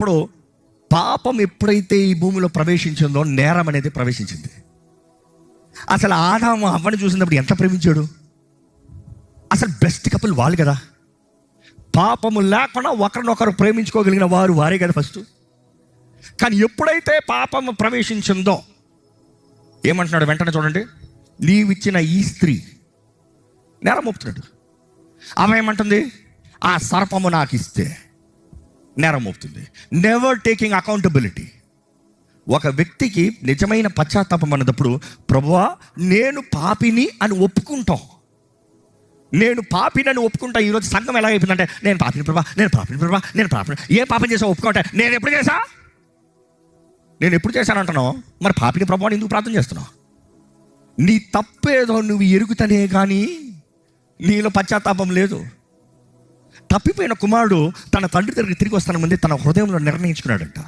ఇప్పుడు పాపం ఎప్పుడైతే ఈ భూమిలో ప్రవేశించిందో నేరం అనేది ప్రవేశించింది. అసలు ఆదాము అవ్వని చూసినప్పుడు ఎంత ప్రేమించాడు? అసలు బెస్ట్ కపుల్ వాళ్ళు కదా. పాపము లేకుండా ఒకరినొకరు ప్రేమించుకోగలిగిన వారు వారే కదా ఫస్ట్ కానీ ఎప్పుడైతే పాపము ప్రవేశించిందో ఏమంటున్నాడు వెంటనే చూడండి. నీవిచ్చిన ఈ స్త్రీ నేరం మోపుతున్నాడు. ఆమె ఏమంటుంది? ఆ సర్పము నాకు ఇస్తే నేరం మోపుతుంది. నెవర్ టేకింగ్ అకౌంటబిలిటీ ఒక వ్యక్తికి నిజమైన పశ్చాత్తాపం అన్నప్పుడు ప్రభువా నేను పాపిని అని ఒప్పుకుంటాం. నేను పాపిని అని ఒప్పుకుంటా. ఈరోజు సంఘం ఎలా అయిపోయిందంటే నేను పాపిని ప్రభా నేను పాపిని ప్రభా నేను పాపిని ఏ పాపం చేసా ఒప్పుకుంటా నేను ఎప్పుడు చేశా? నేను ఎప్పుడు చేశాను అంటున్నావు? మరి పాపిని ప్రభావం ఎందుకు ప్రార్థన చేస్తున్నావు? నీ తప్పేదో నువ్వు ఎరుగుతనే కానీ నీలో పశ్చాత్తాపం లేదు. తప్పిపోయిన కుమారుడు తన తండ్రి దగ్గరికి తిరిగి వస్తాన ముందే తన హృదయంలో నిర్ణయించుకున్నాడంట.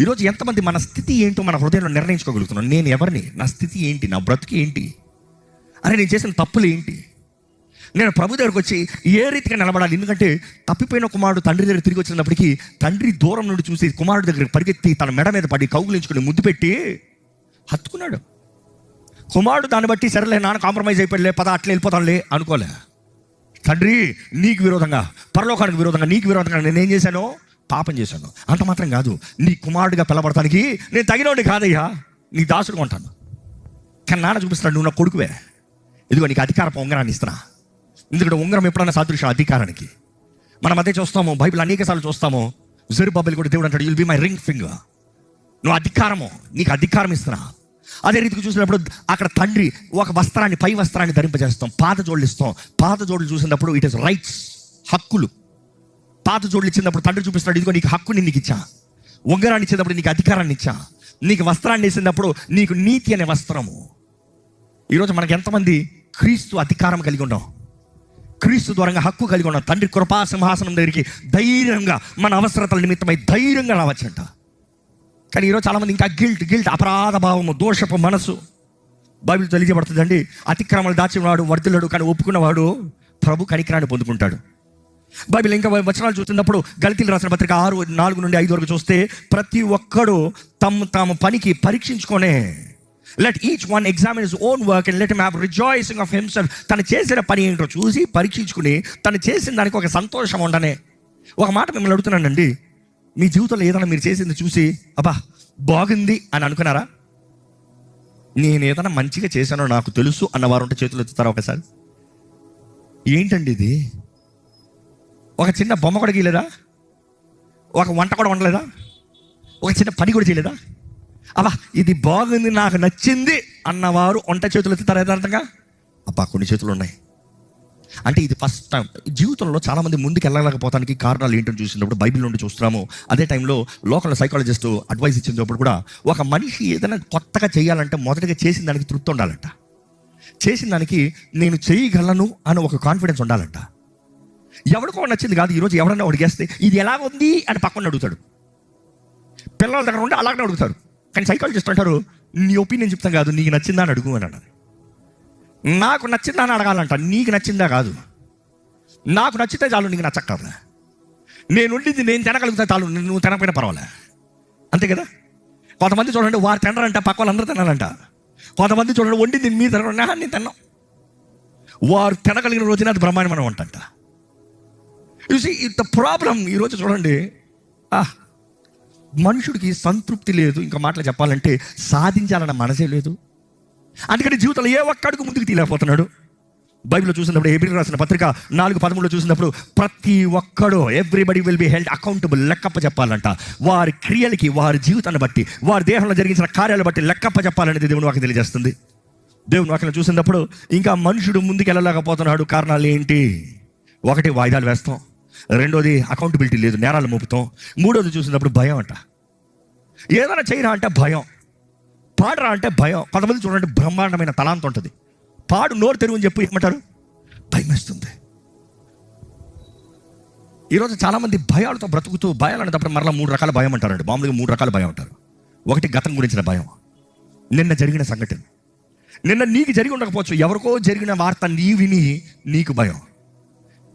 ఈరోజు ఎంతమంది మన స్థితి ఏంటో మన హృదయంలో నిర్ణయించుకోగలుగుతున్నాం. నేను ఎవరిని? నా స్థితి ఏంటి? నా బ్రతుకు ఏంటి? అరే నేను చేసిన తప్పులు ఏంటి? నేను ప్రభు దగ్గరకు వచ్చి ఏ రీతిగా నిలబడాలి? ఎందుకంటే తప్పిపోయిన కుమారుడు తండ్రి దగ్గర తిరిగి వచ్చినప్పటికీ తండ్రి దూరం నుండి చూసి కుమారుడు దగ్గర పరిగెత్తి తన మెడ మీద పడి కౌగులించుకుని ముద్దు పెట్టి హత్తుకున్నాడు. కుమారుడు దాన్ని బట్టి సరేలే నాన్న కాంప్రమైజ్ అయిపోయలే పద అట్లా వెళ్ళిపోతానులే అనుకోలే. తండ్రి నీకు విరోధంగా పరలోకానికి విరోధంగా నీకు విరోధంగా నేనేం చేశాను? పాపం చేశాను. అంత మాత్రం కాదు. నీ కుమారుడిగా పిలబడటానికి నేను తగినోడి కాదయ్యా. నీ దాసుడు ఉంటాను. కానీ నాన్న చూపిస్తున్నాడు నువ్వు నా కొడుకువే. ఇదిగో నీకు అధికారపు ఉంగరాన్ని ఇస్తున్నా. ఎందుకంటే ఉంగరం ఎప్పుడన్నా సాదృశ్యం అధికారానికి. మనం అదే చూస్తాము బైబిల్ అనేక సార్లు చూస్తాము. జరుబాబులు కూడా దేవుడు అంటాడు you'll be my ring finger నువ్వు అధికారము నీకు అధికారం ఇస్తున్నా. అదే రీతికి చూసినప్పుడు అక్కడ తండ్రి ఒక వస్త్రాన్ని పై వస్త్రాన్ని ధరింపజేస్తాం. పాత జోళ్ళు ఇస్తాం. పాత జోళ్ళు చూసినప్పుడు ఇట్ ఇస్ రైట్స్ హక్కులు. పాత జోళ్ళు ఇచ్చినప్పుడు తండ్రి చూపిస్తున్నాడు ఇదిగో నీకు హక్కుని నీకు ఇచ్చా. ఉంగరాన్ని ఇచ్చినప్పుడు నీకు అధికారాన్ని ఇచ్చా. నీకు వస్త్రాన్ని వేసినప్పుడు నీకు నీతి అనే వస్త్రము. ఈరోజు మనకు ఎంతమంది క్రీస్తు అధికారం కలిగి ఉన్నాం. క్రీస్తు ద్వారంగా హక్కు కలిగి ఉన్నాం. తండ్రి కృపా సింహాసనం దగ్గరికి ధైర్యంగా మన అవసరతల నిమిత్తమై ధైర్యంగా రావచ్చంట. కానీ ఈరోజు చాలామంది ఇంకా గిల్ట్ గిల్ట్ అపరాధ భావము దోషపు మనసు బైబిల్ తెలియజేయబడుతుందండి. అతిక్రమాలు దాచినవాడు వర్ధిల్లుడు కానీ ఒప్పుకున్నవాడు ప్రభు కనికరాన్ని పొందుకుంటాడు. బైబిల్ ఇంకా వచనాలు చూస్తున్నప్పుడు గలితీలు రాసిన పత్రిక ఆరు నాలుగు నుండి ఐదు వరకు చూస్తే ప్రతి ఒక్కడు తమ తాము పనికి పరీక్షించుకొనే let each one examine his own work and let have rejoicing of himself తను చేసిన పని ఏంటో చూసి పరీక్షించుకుని తను చేసిన దానికి ఒక సంతోషం ఉండనే. ఒక మాట మిమ్మల్ని అడుగుతున్నానండి. మీ జీవితంలో ఏదైనా మీరు చేసింది చూసి అబ్బా బాగుంది అని అనుకున్నారా? నేను ఏదైనా మంచిగా చేశానో నాకు తెలుసు అన్నవారు ఉంటే చేతులు ఎత్తుతారా ఒకసారి? ఏంటండి ఇది? ఒక చిన్న బొమ్మ కూడా గీయలేదా? ఒక వంట కూడా వండలేదా? ఒక చిన్న పని కూడా చేయలేదా? అబ్బా ఇది బాగుంది నాకు నచ్చింది అన్నవారు వంట చేతులు ఎత్తుతారా యథార్థంగా? అబ్బా కొన్ని చేతులు ఉన్నాయి. అంటే ఇది ఫస్ట్ టైం జీవితంలో చాలామంది ముందుకు వెళ్ళలేకపోతానికి కారణాలు ఏంటో చూసినప్పుడు బైబిల్ నుండి చూస్తున్నాము. అదే టైంలో లోకల్ సైకాలజిస్ట్ అడ్వైస్ ఇచ్చినప్పుడు కూడా ఒక మనిషి ఏదైనా కొత్తగా చేయాలంటే మొదటగా చేసిన దానికి తృప్తి ఉండాలంట. చేసిన దానికి నేను చేయగలను అని ఒక కాన్ఫిడెన్స్ ఉండాలంట. ఎవరికో నచ్చింది కాదు ఈరోజు ఎవరన్నా అడిగేస్తే ఇది ఎలా ఉంది అని పక్కన అడుగుతాడు. పిల్లల దగ్గర ఉండి అలాగనే అడుగుతారు. కానీ సైకాలజిస్ట్ అంటారు నీ ఒపీనియన్ చెప్తాం కాదు నీకు నచ్చిందా అని అడుగు అని అన్నారు నాకు నచ్చిందా అని అడగాలంట. నీకు నచ్చిందా కాదు. నాకు నచ్చితే చాలు నీకు నచ్చక్కర్లే నేనుండింది నేను తినగలిగితే చాలు నువ్వు తినకపోయినా పర్వాలే. అంతే కదా? కొంతమంది చూడండి వారు తినరంట పక్క వాళ్ళందరూ తినాలంట కొంతమంది చూడండి వండింది మీ తినరు "నా, నేను తిన్నాం. వారు తినగలిగిన రోజున అది బ్రహ్మాండమైన వంట అంట. చూసి ఇంత ప్రాబ్లం ఈరోజు చూడండి. ఆ మనుషుడికి సంతృప్తి లేదు. ఇంకా మాటలు చెప్పాలంటే సాధించాలన్న మనసే లేదు. అందుకని జీవితంలో ఏ ఒక్క అడుగు ముందుకు తీయలేకపోతున్నాడు. బైబిల్లో చూసినప్పుడు ఏబిల్ రాసిన పత్రిక నాలుగు పదమూడులో చూసినప్పుడు ప్రతి ఒక్కడు everybody will be held accountable లెక్కప్ప చెప్పాలంట. వారి క్రియలకి వారి జీవితాన్ని బట్టి వారి దేహంలో జరిగించిన కార్యాలను బట్టి లెక్కప్ప చెప్పాలనేది దేవుని వాకి తెలియజేస్తుంది. దేవుని వాకిని చూసినప్పుడు ఇంకా మనుషుడు ముందుకు వెళ్ళలేకపోతున్నాడు. కారణాలు ఏంటి? ఒకటి వాయిదాలు వేస్తాం. రెండోది అకౌంటబిలిటీ లేదు నేరాలు మోపుతాం. మూడోది చూసినప్పుడు భయం అంట. ఏదైనా చేయరా అంటే భయం. పాడరా అంటే భయం. కొంతమంది చూడండి బ్రహ్మాండమైన తలాంత ఉంటుంది. పాడు నోరు తెరువు అని చెప్పి ఏమంటారు? భయం వేస్తుంది ఈరోజు చాలామంది భయాలతో బ్రతుకుతూ భయాలు అనేటప్పుడు మరలా మూడు రకాల భయం అంటారండి. మామూలుగా మూడు రకాల భయం అంటారు. ఒకటి గతం గురించిన భయం. నిన్న జరిగిన సంఘటన. నిన్న నీకు జరిగి ఉండకపోవచ్చు. ఎవరికో జరిగిన వార్త నీ విని నీకు భయం.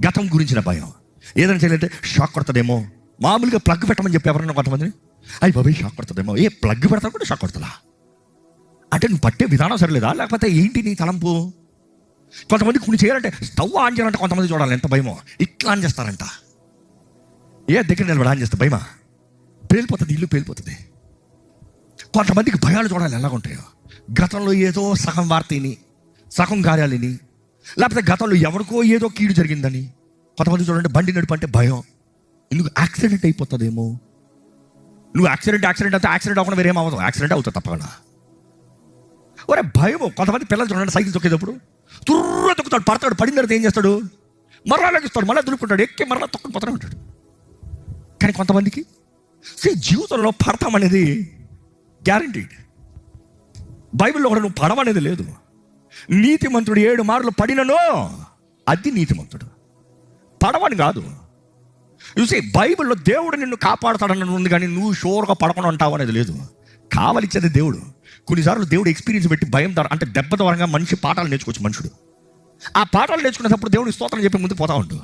గతం గురించిన భయం. ఏదైనా చేయాలంటే షాక్ కొడుతుందేమో. మామూలుగా ప్లగ్ పెట్టమని చెప్పి ఎవరన్నా కొంతమందిని? అయ్యి బాబాయ్ షాక్ కొడుతుందేమో. ఏ ప్లగ్ పెడతాను కూడా షాక్ కొడుతుందా అంటే నువ్వు పట్టే విధానం సరిలేదా? లేకపోతే ఏంటి నీ తలంపు? కొంతమంది కొన్ని చేయాలంటే స్టవ్ ఆన్ చేయాలంటే కొంతమంది చూడాలి ఎంత భయమో. ఇట్లా ఆన్ చేస్తారంట. ఏ దగ్గర నిలబడి ఆన్ చేస్తే భయమా? పేలిపోతుంది ఇల్లు పేలిపోతుంది. కొంతమందికి భయాలు చూడాలి ఎలాగుంటాయో. ఉంటాయో గతంలో ఏదో సగం వార్తని సగం కార్యాలని లేకపోతే గతంలో ఎవరికో ఏదో కీడు జరిగిందని. కొంతమంది చూడండి బండి నడుపు అంటే భయం. ఎందుకు యాక్సిడెంట్ అయిపోతుందేమో? నువ్వు యాక్సిడెంట్ యాక్సిడెంట్ అయితే యాక్సిడెంట్ అవ్వకుండా వేరేం అవ్వదు. యాక్సిడెంట్ అవుతుంది తప్పకుండా. ఒరే భయము కొంతమంది పిల్లలు చూడండి సైకిల్ తొక్కేటప్పుడు. తుర్ర తొక్కుతాడు పడతాడు పడిన తర్వాత ఏం చేస్తాడు? మరలా లెగిస్తాడు మళ్ళీ దులుపుకుంటాడు ఎక్కి మరలా తొక్కుని పోతూనే ఉంటాడు. కానీ కొంతమందికి సే జీవితంలో పడతాం అనేది గ్యారంటీడ్ బైబిల్లో కూడా నువ్వు పడమనేది లేదు. నీతిమంతుడు ఏడు మార్లు పడినను అది నీతిమంతుడు. పడవని కాదు. చూసి బైబిల్లో దేవుడు నిన్ను కాపాడుతాడని ఉంది కానీ నువ్వు షోర్గా పడకుండా ఉంటావు అనేది లేదు. కావలిచ్చేది దేవుడు. కొన్నిసార్లు దేవుడు ఎక్స్పీరియన్స్ పెట్టి భయం ద్వారా అంటే దెబ్బ ద్వారా మనిషి పాఠాలు నేర్చుకోవచ్చు మనుషుడు. ఆ పాఠాలు నేర్చుకునేటప్పుడు దేవుడు స్తోత్రం చెప్పి ముందు పోతా ఉండు.